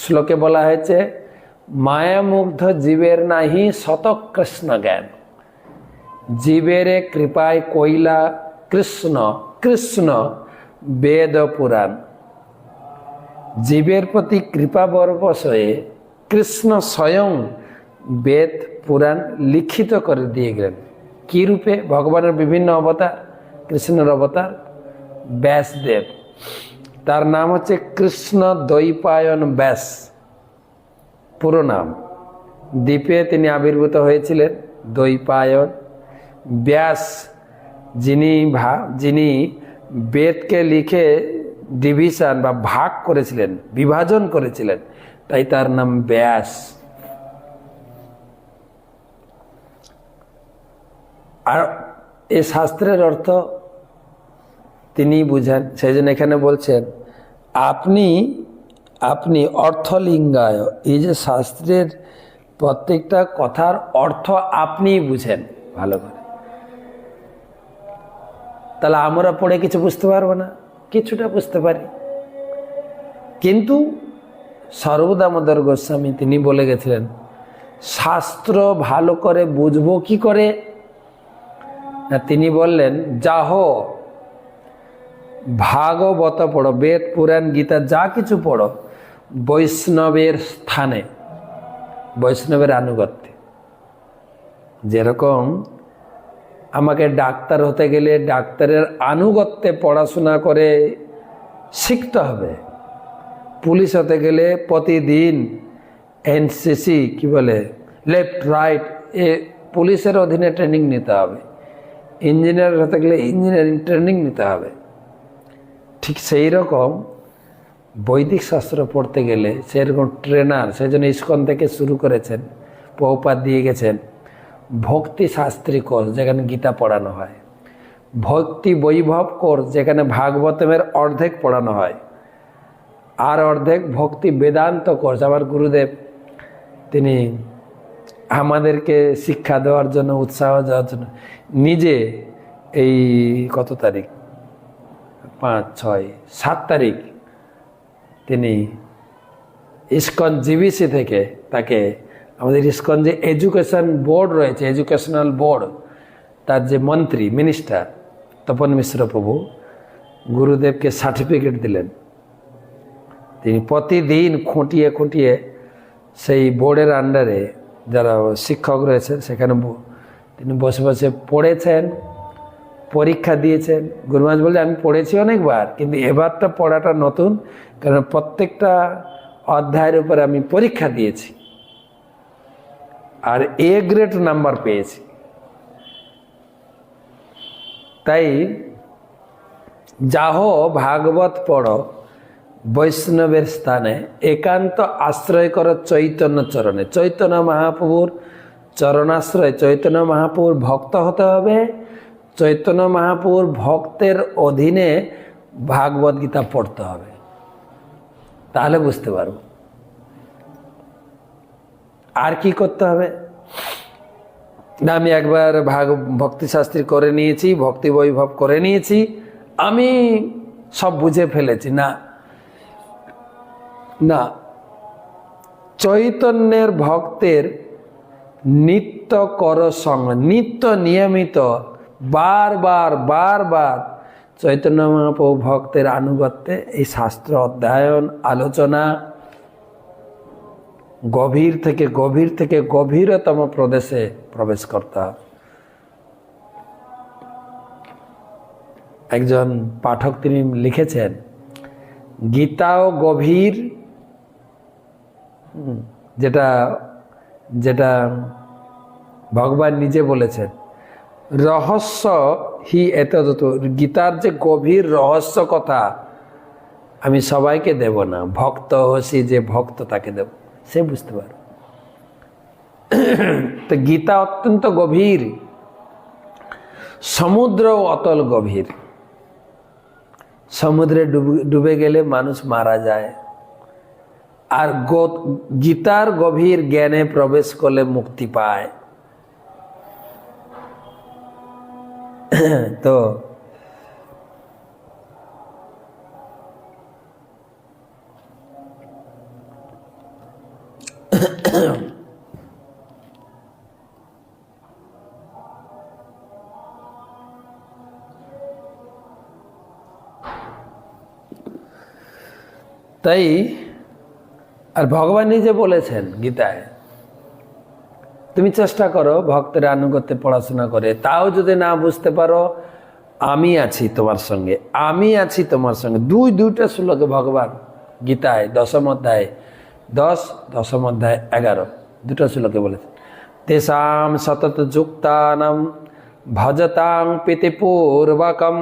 শ্লোকে বলা হয়েছে, মায়ামুগ্ধ জীবের নাহি শতকৃষ্ণ জ্ঞান। জীবের কৃপায় কইলা কৃষ্ণ কৃষ্ণ বেদ পুরাণ। জীবের প্রতি কৃপা বরবশ কৃষ্ণ স্বয়ং বেদ পুরাণ লিখিত করে দিয়ে গেলেন কি রূপে ভগবানের বিভিন্ন অবতার, কৃষ্ণের অবতার, ব্যাসদেব। তার নাম হচ্ছে কৃষ্ণ দৈপায়ন ব্যাস। পুরো নাম। দ্বীপে তিনি আবির্ভূত হয়েছিলেন দৈপায়ন ব্যাস, যিনি ভা, যিনি বেদকে লিখে ডিভিশন বা ভাগ করেছিলেন, বিভাজন করেছিলেন। তাই তার নাম ব্যাস। আর এ শাস্ত্রের অর্থ তিনি বুঝান, সেই জন্য এখানে বলছেন আপনি আপনি অর্থলিঙ্গায়, এই যে শাস্ত্রের প্রত্যেকটা কথার অর্থ আপনিই বুঝেন, ভালো করে। তাহলে আমরা পড়ে কিছু বুঝতে পারব না? কিছুটা বুঝতে পারি। কিন্তু সর্বদামোদর গোস্বামী তিনি বলে গেছিলেন, শাস্ত্র ভালো করে বুঝব কি করে? তিনি বললেন, যাহ ভাগবত পড়ো, বেদ, পুরাণ, গীতা, যা কিছু পড়ো, বৈষ্ণবের স্থানে, বৈষ্ণবের আনুগত্যে। যেরকম আমাকে ডাক্তার হতে গেলে ডাক্তারের আনুগত্যে পড়াশোনা করে শিখতে হবে। পুলিশ হতে গেলে প্রতিদিন এনসিসি, কি বলে, লেফট, রাইট, এ পুলিশের অধীনে ট্রেনিং নিতে হবে। ইঞ্জিনিয়ার হতে গেলে ইঞ্জিনিয়ারিং ট্রেনিং নিতে হবে। ঠিক সেই রকম বৈদিক শাস্ত্র পড়তে গেলে সেরকম ট্রেনার সেই জন্য ইস্কন থেকে শুরু করেছেন, পৌপাত দিয়ে গেছেন, ভক্তি শাস্ত্রী কোর্স যেখানে গীতা পড়ানো হয়, ভক্তি বৈভব কোর্স যেখানে ভাগবতমের অর্ধেক পড়ানো হয়, আর অর্ধেক ভক্তি বেদান্ত কোর্স আমার গুরুদেব, তিনি আমাদেরকে শিক্ষা দেওয়ার জন্য, উৎসাহ দেওয়ার জন্য, নিজে এই কত তারিখ? পাঁচ, ছয়, সাত তারিখ তিনি ইস্কন জিবিসি থেকে তাকে আমাদের ইস্কন যে এডুকেশন বোর্ড রয়েছে, এডুকেশনাল বোর্ড, তার যে মন্ত্রী, মিনিস্টার তপন মিশ্র প্রভু, গুরুদেবকে সার্টিফিকেট দিলেন। তিনি প্রতিদিন খুঁটিয়ে খুঁটিয়ে সেই বোর্ডের আন্ডারে যারা শিক্ষক রয়েছেন, সেখানে তিনি বসে বসে পড়েছেন। পরীক্ষা দিয়েছেন গুরুমাজ বলে আমি পড়েছি অনেকবার, কিন্তু এবারটা পড়াটা নতুন, কারণ প্রত্যেকটা অধ্যায়ের উপরে আমি পরীক্ষা দিয়েছি। আর এ গ্রেড নাম্বার পেয়েছি। তাই যাহ ভাগবত পড়ো, বৈষ্ণবের স্থানে একান্ত আশ্রয় করো চৈতন্য চরণে। চৈতন্য মহাপ্রভুর চরণাশ্রয়, চৈতন্য মহাপ্রভুর ভক্ত হতে হবে। চৈতন্য মহাপ্রভুর ভক্তের অধীনে ভাগবত গীতা পড়তে হবে। তাহলে বুঝতে পারব। আর কি করতে হবে? আমি একবার ভাগ ভক্তিশাস্ত্রী করে নিয়েছি, ভক্তি বৈভব করে নিয়েছি। আমি সব বুঝে ফেলেছি। না। না। চৈতন্যের ভক্তের নিত্য কর সঙ্গ নিত্য নিয়মিত বারবার বারবার চৈতন্য মহাপ্রভু ভক্তের আনুগত্যে এই শাস্ত্র অধ্যয়ন, আলোচনা গভীর থেকে গভীর থেকে গভীরতম প্রদেশে প্রবেশ করতে একজন পাঠক তিনি লিখেছেন, গীতাও গভীর, যেটা যেটা ভগবান নিজে বলেছেন রহস্য হি এত গীতার যে গভীর রহস্য কথা, আমি সবাইকে দেব না। ভক্ত হসি যে ভক্ত তাকে দেব, সে বুঝতে পারবে। তো গীতা অত্যন্ত গভীর, সমুদ্র অতল গভীর। সমুদ্রে ডুবে গেলে মানুষ মারা যায়। আর গীতার গভীর জ্ঞানে প্রবেশ করলে মুক্তি পায়। তো তাই আর ভগবান নিজে বলেছেন গীতায় তুমি চেষ্টা করো, ভক্তের আনুগত্যে পড়াশোনা করে। তাও যদি না বুঝতে পারো, আমি আছি তোমার সঙ্গে, আমি আছি তোমার সঙ্গে। দুই দুইটা শ্লোকে ভগবান গীতায়, দশম অধ্যায় দশ, দশম অধ্যায় এগারো, দুটো শ্লোকে বলেছেন তেষাম সতত যুক্তানাম ভজতাং প্রীতিপূর্বকম।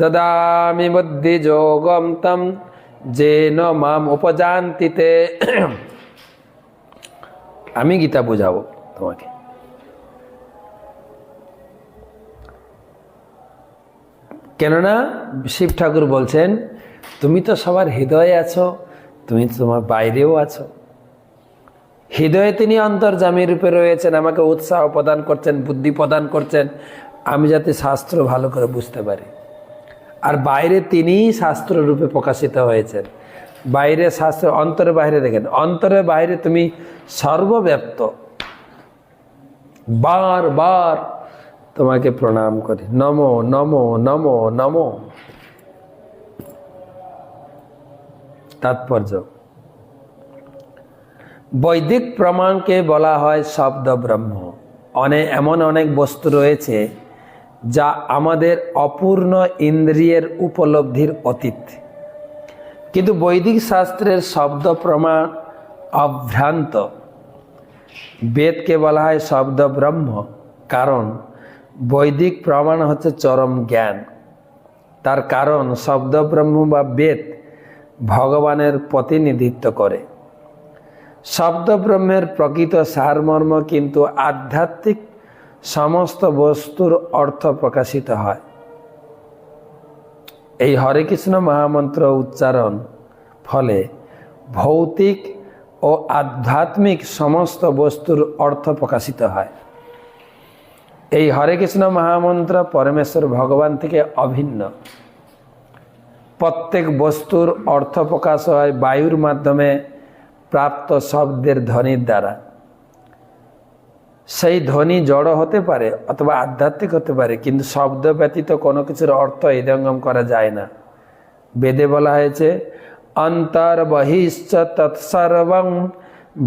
দদামি বুদ্ধি যোগম তম যেন মাম উপজান্তিতে আমি গীতা বোঝাবো তোমাকে। কেননা শিব ঠাকুর বলছেন, তুমি তো সবার হৃদয়ে আছো, তুমি তোমার বাইরেও আছো। হৃদয়ে তিনি অন্তর্জামী রূপে রয়েছেন, আমাকে উৎসাহ প্রদান করছেন, বুদ্ধি প্রদান করছেন, আমি যাতে শাস্ত্র ভালো করে বুঝতে পারি। আর বাইরে তিনিই শাস্ত্র রূপে প্রকাশিত হয়েছেন। বাইরে শাস্ত্র অন্তরে বাইরে দেখেন। অন্তরে বাইরে তুমি সর্বব্যাপ্ত। বার বার তোমাকে প্রণাম করি। নমো নমো নমো নমো। তাৎপর্য। বৈদিক প্রমাণকে বলা হয় শব্দ ব্রহ্ম অনেক এমন অনেক বস্তু রয়েছে যা আমাদের অপূর্ণ ইন্দ্রিয়ের উপলব্ধির অতীত। কিন্তু বৈদিক শাস্ত্রের শব্দ প্রমাণ অভ্রান্ত। বেদকে বলা হয় শব্দ ব্রহ্ম, কারণ বৈদিক প্রমাণ হচ্ছে চরম জ্ঞান। তার কারণ শব্দ ব্রহ্ম বা বেদ ভগবানের প্রতিনিধিত্ব করে। শব্দ ব্রহ্মের প্রকৃত সারমর্ম কিন্তু আধ্যাত্মিক সমস্ত বস্তুর অর্থ প্রকাশিত হয়। এই হরে কৃষ্ণ মহামন্ত্র উচ্চারণ। ফলে ভৌতিক ও আধ্যাত্মিক সমস্ত বস্তুর অর্থ প্রকাশিত হয়। এই হরে কৃষ্ণ মহামন্ত্র পরমেশ্বর ভগবান থেকে অভিন্ন। প্রত্যেক বস্তুর অর্থ প্রকাশ হয় বায়ুর মাধ্যমে প্রাপ্ত শব্দের ধ্বনির দ্বারা। সেই ধ্বনি জড় হতে পারে অথবা আধ্যাত্মিক হতে পারে, কিন্তু শব্দ ব্যতীত কোনো কিছুর অর্থ হৃদয়ঙ্গম করা যায় না। বেদে বলা হয়েছে, অন্তর বহিশ্চ তৎসর্বং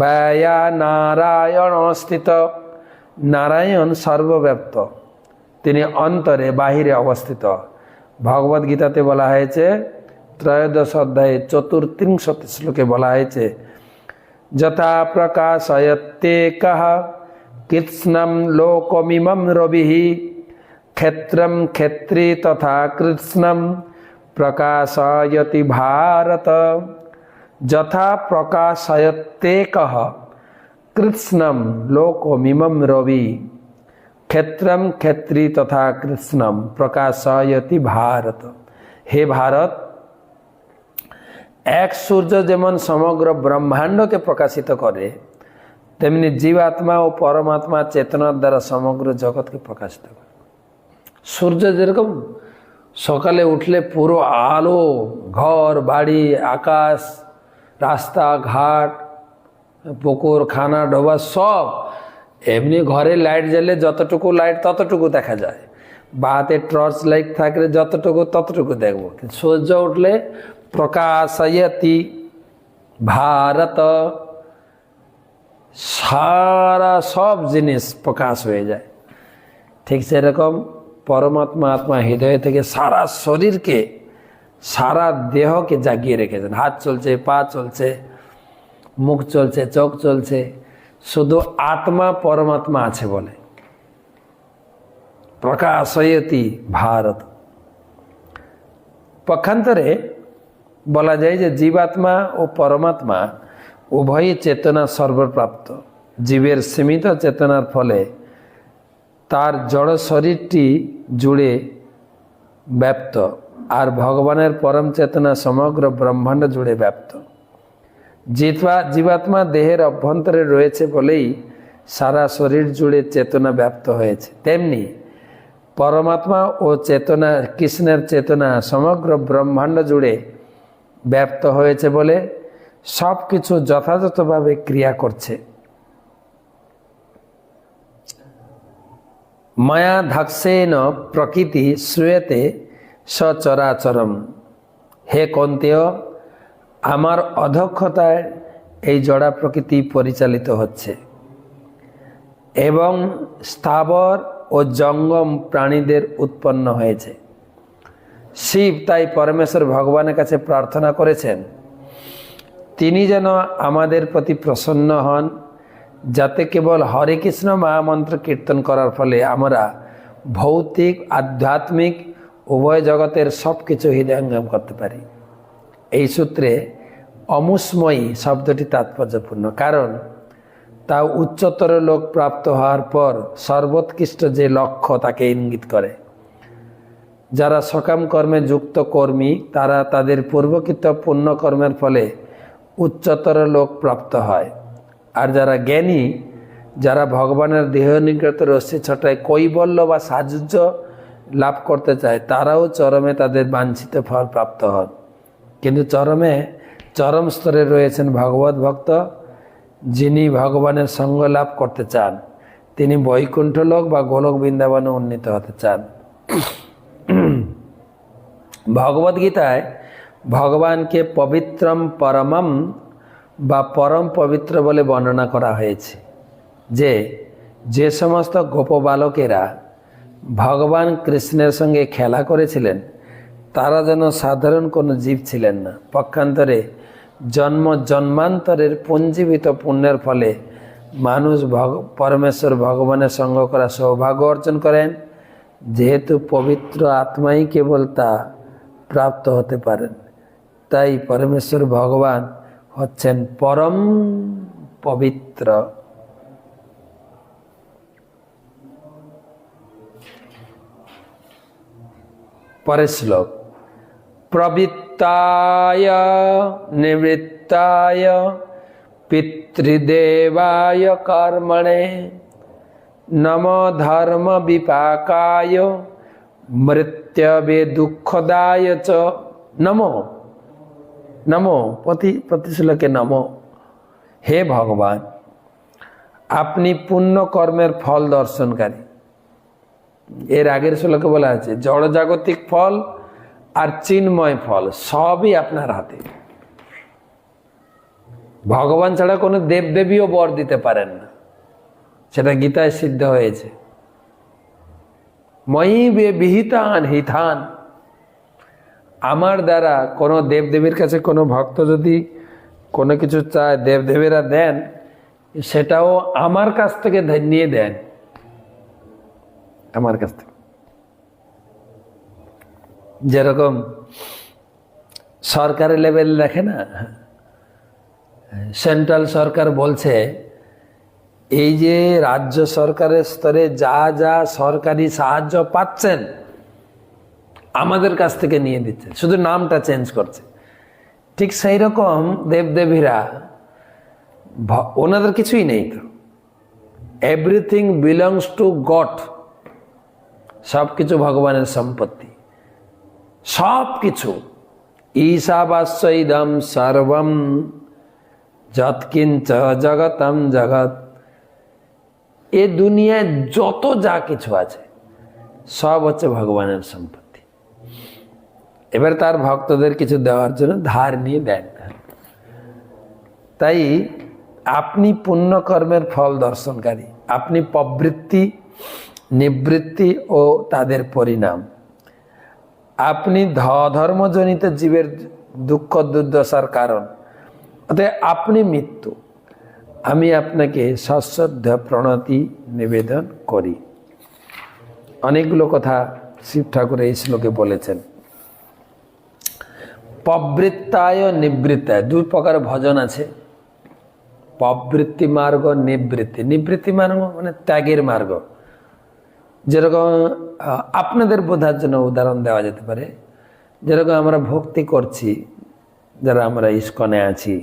ব্যয়া নারায়ণ স্থিত নারায়ণ সর্বব্যাপ্ত। তিনি অন্তরে, বাহিরে অবস্থিত। ভগবদ গীতাতে বলা হয়েছে, ত্রয়োদশ অধ্যায়ে চতুর্থিংশত শ্লোকে বলা হয়েছে, যথা প্রকাশয়তে কহ কৃৎস্নম লোকমিমম রবি ক্ষেত্রম ক্ষেত্রী তথা কৃৎস্নম প্রকাশয়তি ভারত। যথা প্রকাশয়তে কহ কৃৎস্নম লোকমিমম রবি। ক্ষেত্রম ক্ষেত্রী তথা কৃষ্ণম প্রকাশয়তি ভারত। হে ভারত, এক সূর্য যেমন সমগ্র ব্রহ্মাণ্ডকে প্রকাশিত করে তেমনি জীবাত্মা ও পরমাত্মা চেতনার দ্বারা সমগ্র জগৎকে প্রকাশিত করে। সূর্য যেরকম সকালে উঠলে পুরো আলো, ঘর, বাড়ি, আকাশ রাস্তাঘাট পুকুর, খানা, ডোবা সব এমনি ঘরে লাইট জ্বলে যতটুকু লাইট ততটুকু দেখা যায়। বা টর্চ লাইট থাকলে যতটুকু ততটুকু দেখব। সূর্য উঠলে প্রকাশয়তি ভারত সারা সব জিনিস প্রকাশ হয়ে যায়। ঠিক সেরকম পরমাত্মা আত্মা হৃদয় থেকে সারা শরীরকে, সারা দেহকে জাগিয়ে রেখেছেন। হাত চলছে, পা চলছে, মুখ চলছে, চোখ চলছে। শুধু আত্মা পরমাত্মা আছে বলে। প্রকাশয়তি ভারত। পক্ষান্তরে বলা যায় যে জীবাত্মা ও পরমাত্মা উভয়ই চেতনা সর্বপ্রাপ্ত। জীবের সীমিত চেতনার ফলে তার জড় শরীরটি জুড়ে ব্যাপ্ত আর ভগবানের পরম চেতনা সমগ্র ব্রহ্মাণ্ড জুড়ে ব্যাপ্ত। জিতবা জীবাত্মা দেহের অভ্যন্তরে রয়েছে বলেই সারা শরীর জুড়ে চেতনা ব্যাপ্ত হয়েছে। তেমনি পরমাত্মা ও চেতনা, কৃষ্ণের চেতনা সমগ্র ব্রহ্মাণ্ড জুড়ে ব্যাপ্ত হয়েছে বলে সব কিছু যথাযথভাবে ক্রিয়া করছে। মায়া ধাক্সেন প্রকৃতি শ্রুয়েতে সচরাচরম। হে কন্তেয়, আমার অধক্ষতায় এই জড়া প্রকৃতি পরিচালিত হচ্ছে এবং স্থাবর ও জঙ্গম প্রাণীদের উৎপন্ন হয়েছে। শিব তাই পরমেশ্বর ভগবানের কাছে প্রার্থনা করেছেন তিনি যেন আমাদের প্রতি প্রসন্ন হন, যাতে কেবল হরে কৃষ্ণ মহামন্ত্র কীর্তন করার ফলে আমরা ভৌতিক, আধ্যাত্মিক, উভয় জগতের সব কিছু হৃদয়ঙ্গম করতে পারি। এই সূত্রে অমুসময়ী শব্দটি তাৎপর্যপূর্ণ, কারণ তা উচ্চতর লোক প্রাপ্ত হওয়ার পর সর্বোৎকৃষ্ট যে লক্ষ্য তাকে ইঙ্গিত করে। যারা সকাম কর্মে যুক্ত কর্মী, তারা তাদের পূর্বকৃত পুণ্যকর্মের ফলে উচ্চতর লোক প্রাপ্ত হয়। আর যারা জ্ঞানী, যারা ভগবানের দেহ নিকট রশ্মি ছটায় কৈবল্য বা সাহায্য লাভ করতে চায়, তারাও চরমে তাদের বাঞ্ছিত ফল প্রাপ্ত হন। কিন্তু চরমে, চরম স্তরে রয়েছেন ভগবত ভক্ত, যিনি ভগবানের সঙ্গ লাভ করতে চান। তিনি বৈকুণ্ঠ লোক বা গোলক বৃন্দাবনে উন্নীত হতে চান। ভগবদ গীতায় ভগবানকে পবিত্রম পরমম বা পরম পবিত্র বলে বর্ণনা করা হয়েছে যে যে সমস্ত গোপ বালকেরা ভগবান কৃষ্ণের সঙ্গে খেলা করেছিলেন, তারা যেন সাধারণ কোনো জীব ছিলেন না। পক্ষান্তরে জন্ম জন্মান্তরের পঞ্জীবিত পুণ্যের ফলে মানুষ ভগ, পরমেশ্বর ভগবানের সঙ্গ করা সৌভাগ্য অর্জন করেন, যেহেতু পবিত্র আত্মাই কেবল তা প্রাপ্ত হতে পারেন। তাই পরমেশ্বর ভগবান হচ্ছেন পরম পবিত্র পরের শ্লোক প্রবৃত্তায় নিবৃত্তায় পিতৃদেবায় কর্মণে নম ধর্ম বিপাকায় মৃত্যবে দুঃখদায় চ নমো নমো প্রতি প্রতি শ্লোকে নমো হে ভগবান আপনি পুণ্য কর্মের ফল দর্শনকারী এর আগের শ্লোকে বলা আছে জড়জাগতিক ফল আর চিন্ময় ফল, সবই আপনার হাতে। ভগবান ছাড়া কোনো দেবদেবীও বর দিতে পারেন না। সেটা গীতায় সিদ্ধ হয়েছে। ময়ী বিহিতান হিতান। আমার দ্বারা কোনো দেবদেবীর কাছে কোনো ভক্ত যদি কোনো কিছু চায়, দেবদেবীরা দেন, সেটাও আমার কাছ থেকে নিয়ে দেন। আমার কাছ থেকে। যেরকম সরকারি লেভেল দেখে না? সেন্ট্রাল সরকার বলছে, এই যে রাজ্য সরকারের স্তরে যা যা সরকারি সাহায্য পাচ্ছেন আমাদের কাছ থেকে নিয়ে দিচ্ছে, শুধু নামটা চেঞ্জ করছে। ঠিক সেই রকম দেবদেবীরা ওনাদের কিছুই নেই তো। এভরিথিং বিলংস টু গড সব কিছু ভগবানের সম্পত্তি। সব কিছু ঈশাবাস্য ইদম সর্বম, যৎকিঞ্চ জগতম জগৎ। এ দুনিয়ায় যত যা কিছু আছে, সব হচ্ছে ভগবানের সম্পত্তি। এবার তার ভক্তদের কিছু দেওয়ার জন্য ধার নিয়ে দেন। তাই আপনি পুণ্যকর্মের ফল দর্শনকারী, আপনি প্রবৃত্তি, নিবৃত্তি ও তাদের পরিণাম। আপনি ধর্মজনিত জীবের দুঃখ দুর্দশার কারণ, অতএব আপনি মৃত্যু। আমি আপনাকে সশ্রদ্ধ প্রণতি নিবেদন করি। অনেকগুলো কথা শিব ঠাকুর এই শ্লোকে বলেছেন। প্রবৃত্তায় নিবৃত্তায় দুই প্রকার ভজন আছে। প্রবৃত্তি মার্গ, নিবৃত্তি। নিবৃত্তি মার্গ মানে ত্যাগের মার্গ। যেরকম আপনাদের বোঝার জন্য উদাহরণ দেওয়া যেতে পারে। যেরকম আমরা ভক্তি করছি, যারা আমরা ইস্কনে আছি।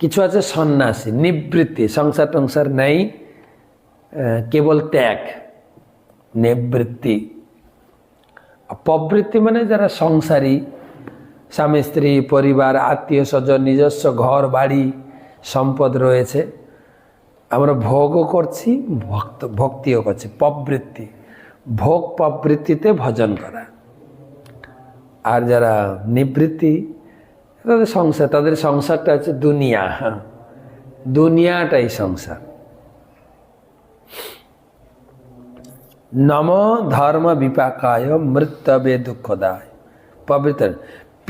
কিছু আছে সন্ন্যাসী, নিবৃত্তি, সংসার টংসার নেই কেবল ত্যাগ, নিবৃত্তি। প্রবৃত্তি মানে যারা সংসারী স্বামী, স্ত্রী, পরিবার, আত্মীয় স্বজন, নিজস্ব ঘর, বাড়ি, সম্পদ রয়েছে। আমরা ভোগও করছি, ভক্ত, ভক্তিও করছি প্রবৃত্তি ভোগ প্রবৃত্তিতে ভজন করা। আর যারা নিবৃত্তি, তাদের সংসার, তাদের সংসারটা হচ্ছে দুনিয়া। হ্যাঁ দুনিয়াটাই সংসার। নম ধর্ম বিপাকায় মৃত্যবে দুঃখদায়। পবিত্র।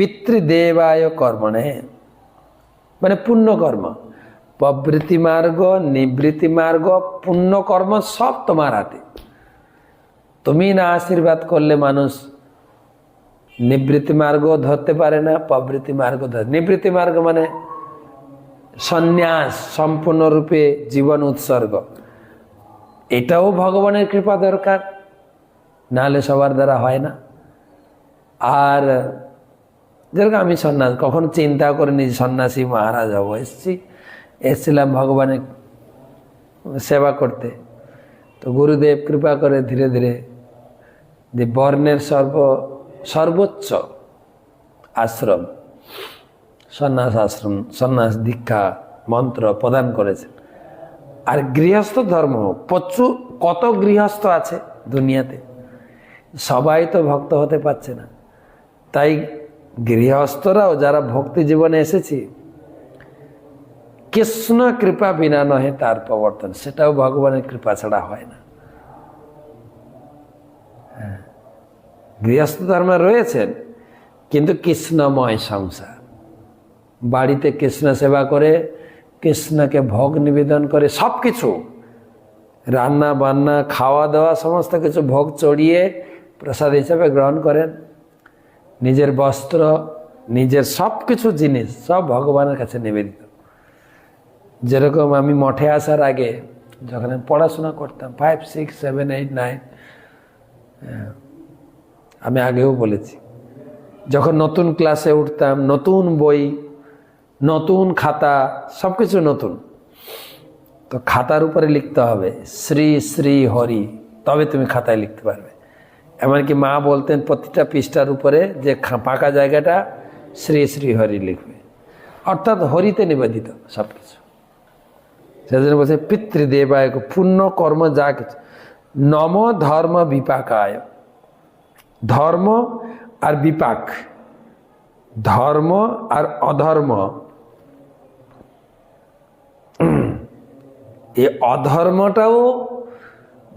পিতৃদেবায় কর্মণে। মানে পুণ্যকর্ম। প্রবৃত্তি মার্গ, নিবৃত্তি মার্গ, পুণ্যকর্ম সব তোমার হাতে। তুমি না আশীর্বাদ করলে মানুষ নিবৃত্তি মার্গ ধরতে পারে না, প্রবৃত্তি মার্গ ধর নিবৃত্তি মার্গ মানে সন্ন্যাস, সম্পূর্ণরূপে জীবন উৎসর্গ। এটাও ভগবানের কৃপা দরকার, নাহলে সবার দ্বারা হয় না। আর যেরকম আমি সন্ন্যাস, কখনো চিন্তা করিনি যে সন্ন্যাসী মহারাজ হব। এসছি, এসছিলাম ভগবানের সেবা করতে। তো গুরুদেব কৃপা করে ধীরে ধীরে যে বর্ণের সর্ব, সর্বোচ্চ আশ্রম, সন্ন্যাস আশ্রম, সন্ন্যাস দীক্ষা মন্ত্র প্রদান করেছেন। আর গৃহস্থ ধর্ম, প্রচুর, কত গৃহস্থ আছে দুনিয়াতে? সবাই তো ভক্ত হতে পারছে না। তাই গৃহস্থরাও যারা ভক্তি জীবনে এসেছি, কৃষ্ণ কৃপা বিনা নহে তার প্রবর্তন। সেটাও ভগবানের কৃপা ছাড়া হয় না। হ্যাঁ। গৃহস্থ ধর্মে রয়েছেন, কিন্তু কৃষ্ণময় সংসার। বাড়িতে কৃষ্ণ সেবা করে, কৃষ্ণকে ভোগ নিবেদন করে সব কিছু রান্না বান্না, খাওয়া দাওয়া, সমস্ত কিছু ভোগ চড়িয়ে প্রসাদ হিসাবে গ্রহণ করেন। নিজের বস্ত্র, নিজের সব কিছু জিনিস সব ভগবানের কাছে নিবেদিত। যেরকম আমি মঠে আসার আগে যখন আমি পড়াশোনা করতাম five six seven eight nine আমি আগেও বলেছি, যখন নতুন ক্লাসে উঠতাম, নতুন বই, নতুন খাতা সব কিছু নতুন। তো খাতার উপরে লিখতে হবে, শ্রী শ্রী, হরি, তবে তুমি খাতায় লিখতে পারবে। এমনকি মা বলতেন প্রতিটা পৃষ্ঠার উপরে যে ফাঁকা জায়গাটা শ্রী শ্রী হরি লিখবে। অর্থাৎ হরিতে নিবেদিত সব কিছু সেজন্য বলছে পিতৃদেবায় পুণ্য কর্ম যা কিছু। নম ধর্ম বিপাকায়। ধর্ম আর বিপাক। ধর্ম আর অধর্ম। এই অধর্মটাও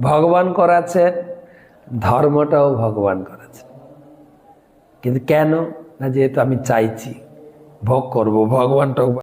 ভগবান করাচ্ছেন। ধর্মটাও ভগবান করেছে কিন্তু কেন? না যেহেতু আমি চাইছি ভোগ করব ভগবানটাও